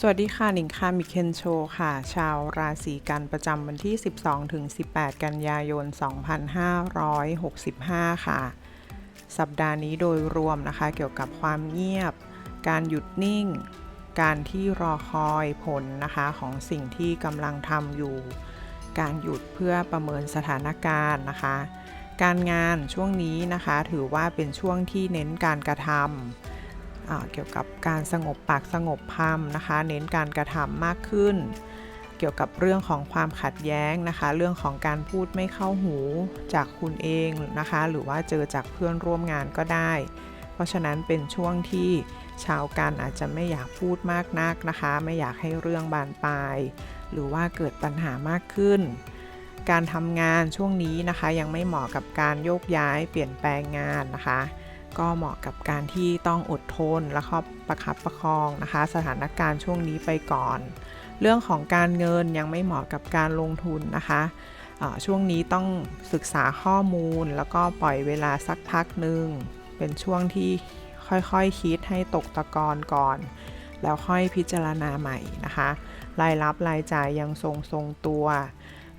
สวัสดีค่ะหนิงค่ะมิเคนโชค่ะ ชาวราศีกันประจำวันที่ 12ถึง18 กันยายน 2565 ค่ะ สัปดาห์นี้โดยรวมนะคะ เกี่ยวกับความเงียบ การหยุดนิ่ง การที่รอคอยผลนะคะของสิ่งที่กำลังทำอยู่ การหยุดเพื่อประเมินสถานการณ์นะคะ การงานช่วงนี้นะคะถือว่าเป็นช่วงที่เน้นการกระทำ เกี่ยวกับการสงบปากสงบพรมนะคะ เน้นการกระทำมากขึ้น เกี่ยวกับเรื่องของความขัดแย้งนะคะ เรื่องของการพูดไม่เข้าหูจากคุณเองนะคะ หรือว่าเจอจากเพื่อนร่วมงานก็ได้ เพราะฉะนั้นเป็นช่วงที่ชาวกันอาจจะไม่อยากพูดมากนักนะคะ ไม่อยากให้เรื่องบานปลายหรือว่าเกิดปัญหามากขึ้น การทำงานช่วงนี้นะคะยังไม่เหมาะกับการโยกย้ายเปลี่ยนแปลงงานนะคะ ก็เหมาะกับการที่ต้องอดทนแล้วก็ประคับประคองนะคะ สถานการณ์ช่วงนี้ไปก่อน เรื่องของการเงินยังไม่เหมาะกับการลงทุนนะคะช่วงนี้ต้องศึกษาข้อมูลแล้วก็ปล่อยเวลาสักพักหนึ่งเป็นช่วงที่ค่อยๆคคิดให้ตกตะกอนก่อน แล้วค่อยพิจารณาใหม่นะคะ รายรับรายจ่ายยังทรงทรงตัว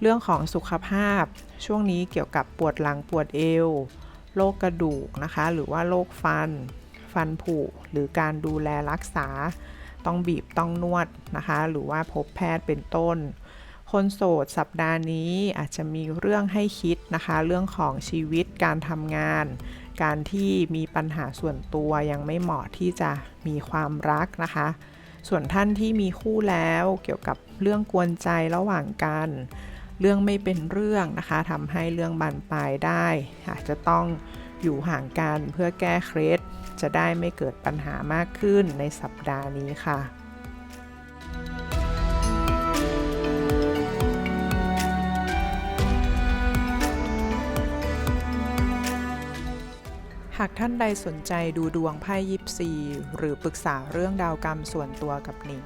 เรื่องของสุขภาพช่วงนี้เกี่ยวกับปวดหลังปวดเอว โรคกระดูกนะคะ หรือว่าโรคฟัน ฟันผุ หรือการดูแลรักษา ต้องบีบต้องนวดนะคะ หรือว่าพบแพทย์เป็นต้น คนโสดสัปดาห์นี้อาจจะมีเรื่องให้คิดนะคะ เรื่องของชีวิตการทำงาน การที่มีปัญหาส่วนตัวยังไม่เหมาะที่จะมีความรักนะคะ ส่วนท่านที่มีคู่แล้วเกี่ยวกับเรื่องกวนใจระหว่างกัน เรื่องไม่เป็นเรื่องนะคะทำให้เรื่องบานปลายได้ อาจจะต้องอยู่ห่างกันเพื่อแก้เคล็ดจะได้ไม่เกิดปัญหามากขึ้นในสัปดาห์นี้ค่ะหากท่านใดสนใจดูดวงไพ่ยิปซี หรือปรึกษาเรื่องดาวกรรมส่วนตัวกับหนิง